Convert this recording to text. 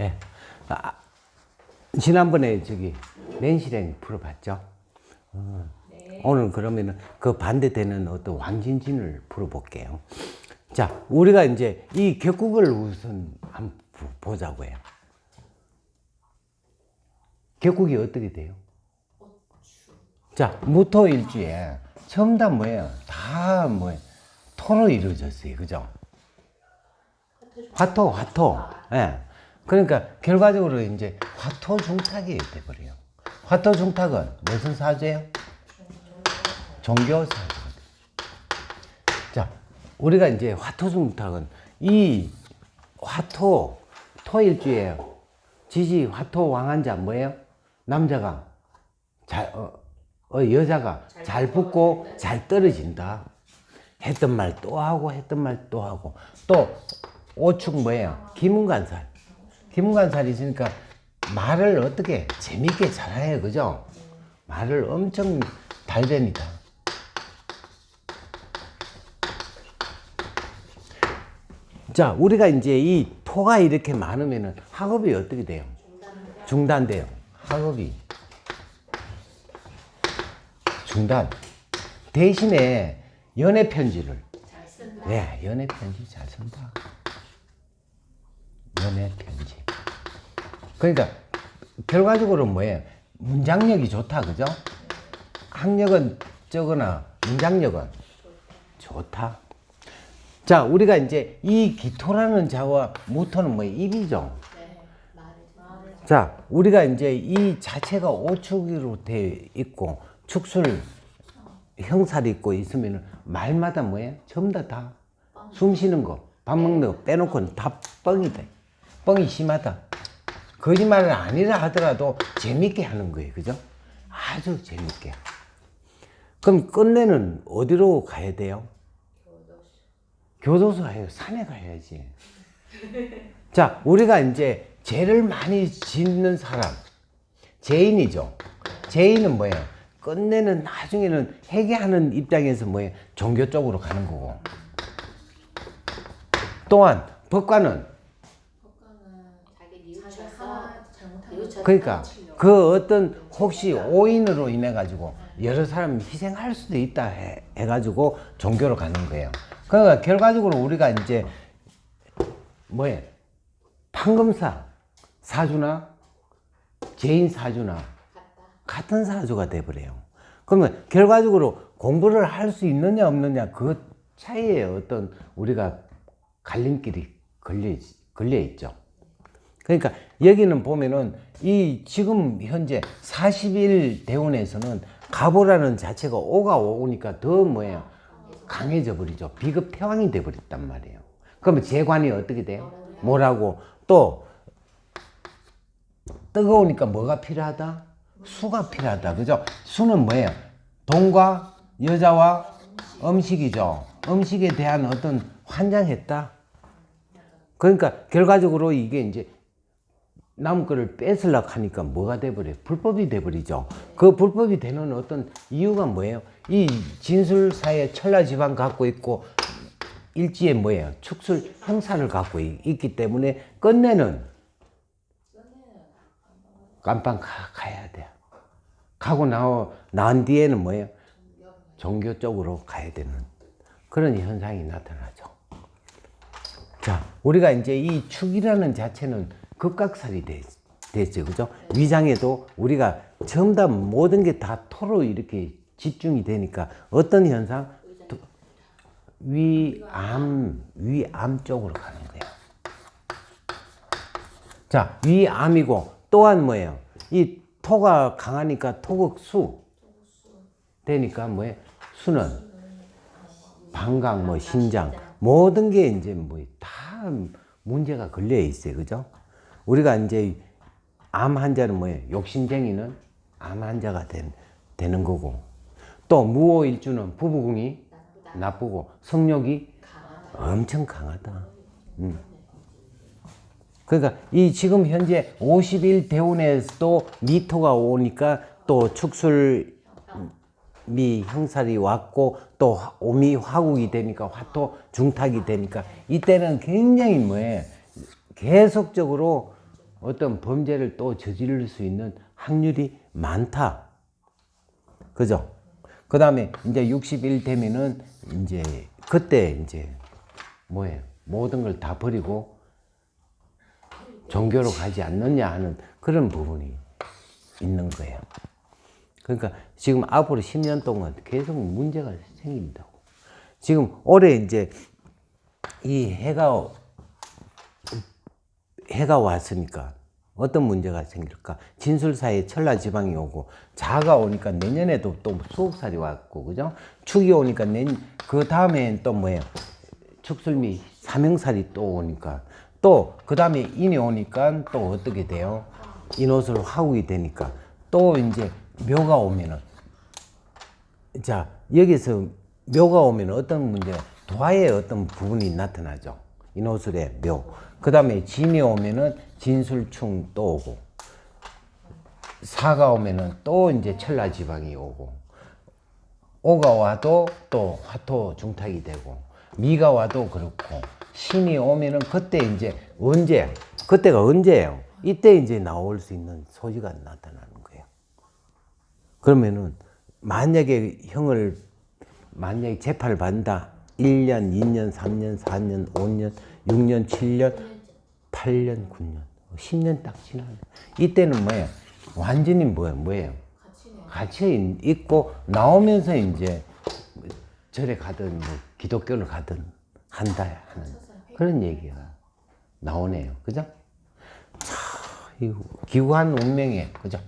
예. 아, 지난번에 저기 맨실행 풀어봤죠? 어, 오늘 그러면은 그 반대되는 어떤 왕진진을 풀어볼게요. 자, 우리가 이제 이 격국을 우선 한번 보- 보자고 해요. 격국이 어떻게 돼요? 자, 무토일주에 처음 다 뭐예요? 다 뭐예요? 토로 이루어졌어요. 그죠? 화토, 화토. 예. 그러니까 결과적으로 이제 화토 중탁이 돼버려요. 화토 중탁은 무슨 사주예요? 종교 사주거든. 자, 우리가 이제 화토 중탁은 이 화토, 토일주에 지지 화토 왕한자 뭐예요? 남자가 잘, 어, 어, 여자가 잘 붙고 잘 떨어진다. 했던 말 또 하고 했던 말 또 하고 또 오축 뭐예요? 기문관살. 기문관살이 있으니까 말을 어떻게 재밌게 잘해요, 그죠? 말을 엄청 달대니까. 자, 우리가 이제 이 토가 이렇게 많으면은 학업이 어떻게 돼요? 중단돼요. 학업이 중단. 대신에 연애 편지를 네, 연애 편지 잘 쓴다. 연애 편지. 그러니까 결과적으로 뭐예요? 문장력이 좋다, 그죠? 학력은 적으나 문장력은 좋다. 자, 우리가 이제 이 기토라는 자와 무토는 뭐 입이죠. 자, 우리가 이제 이 자체가 오축으로 돼 있고 축술 형살이 있고 있으면 말마다 뭐예요? 전부 다 다 숨 쉬는 거, 밥 먹는 거 빼놓고는 다 뻥이 돼. 뻥이 심하다. 거짓말을 아니라 하더라도 재밌게 하는 거예요. 그죠? 아주 재밌게. 그럼 끝내는 어디로 가야 돼요? 교도소 가요. 산에 가야지. 자, 우리가 이제 죄를 많이 짓는 사람, 죄인이죠. 죄인은 뭐예요? 끝내는 나중에는 회개하는 입장에서 뭐예요? 종교 쪽으로 가는 거고. 또한 법관은 자기 뉘우쳐서 뉘우쳐서 그러니까 그 어떤 혹시 오인으로 인해 가지고 여러 사람이 희생할 수도 있다 해, 해가지고 종교로 가는 거예요. 그러니까 결과적으로 우리가 이제 뭐예 판검사 사주나 죄인 사주나 같은 사주가 돼버려요. 그러면 결과적으로 공부를 할 수 있느냐 없느냐 그 차이에 어떤 우리가 갈림길이 걸려, 있- 걸려 있죠. 그러니까 여기는 보면은 이 지금 현재 40일 대운에서는 가보라는 자체가 오가 오니까 더 뭐예요? 강해져 버리죠. 비급 태왕이 돼 버렸단 말이에요. 그러면 재관이 어떻게 돼요? 뭐라고 또 뜨거우니까 뭐가 필요하다? 수가 필요하다. 그죠? 수는 뭐예요? 돈과 여자와 음식이죠. 음식에 대한 어떤 환장했다. 그러니까 결과적으로 이게 이제 남 거를 뺏으려고 하니까 뭐가 돼버려요? 불법이 돼버리죠. 그 불법이 되는 어떤 이유가 뭐예요? 이 진술사의 천라지방 갖고 있고 일지에 뭐예요? 축술 형사를 갖고 있- 있기 때문에 끝내는 깜빵 가, 가야 돼요. 가고 나, 난 뒤에는 뭐예요? 종교 쪽으로 가야 되는 그런 현상이 나타나죠. 자, 우리가 이제 이 축이라는 자체는 급각살이 되, 됐죠. 그죠? 위장에도 우리가 전부 다 모든 게 다 토로 이렇게 집중이 되니까 어떤 현상? 도- 위암, 위암 쪽으로 가는 거예요. 자, 위암이고 또한 뭐예요? 이 토가 강하니까 토극수 되니까 뭐예요? 수는 방광, 뭐 신장 모든 게 이제 뭐 다 문제가 걸려 있어요, 그죠? 우리가 이제 암 환자는 뭐예요? 욕심쟁이는 암 환자가 된, 되는 거고 또 무호일주는 부부궁이 나쁘고 성욕이 엄청 강하다. 음. 그러니까 이 지금 현재 50일 대운에서도 미토가 오니까 또 축술 미 형살이 왔고 또 화- 오미 화국이 되니까 화토 중탁이 되니까 이때는 굉장히 뭐예요 계속적으로 어떤 범죄를 또 저지를 수 있는 확률이 많다. 그죠? 그 다음에 이제 61 되면은 이제 그때 이제 뭐예요? 모든 걸 다 버리고 종교로 가지 않느냐 하는 그런 부분이 있는 거예요. 그러니까 지금 앞으로 10년 동안 계속 문제가 생긴다고. 지금 올해 이제 이 해가 해가 왔으니까 어떤 문제가 생길까? 진술사에 천라 지방이 오고 자가 오니까 내년에도 또 수옥살이 왔고 그죠? 축이 오니까 내그 다음엔 또 뭐예요? 축술미 사명살이 또 오니까 또 그 다음에 인이 오니까 또 어떻게 돼요? 인옷을 화국이 되니까 또 이제 묘가 오면은 자 여기서 묘가 오면 어떤 문제 도화의 어떤 부분이 나타나죠 인호술의 묘 그 다음에 진이 오면은 진술충 또 오고 사가 오면은 또 이제 천라지방이 오고 오가 와도 또 화토 중탁이 되고 미가 와도 그렇고 신이 오면은 그때 이제 언제 그때가 언제예요? 이때 이제 나올 수 있는 소지가 나타나는 거예요. 그러면은 만약에 형을 만약에 재판을 받는다. 1년, 2년, 3년, 4년, 5년, 6년, 7년, 8년, 9년, 10년 딱 지나요. 이때는 뭐예요? 완전히 뭐예요? 뭐예요? 같이 있고 나오면서 이제 절에 가든 뭐 기독교를 가든 한다 하는 그런 얘기가 나오네요. 그죠? 참, 이 기구한 운명에 그죠?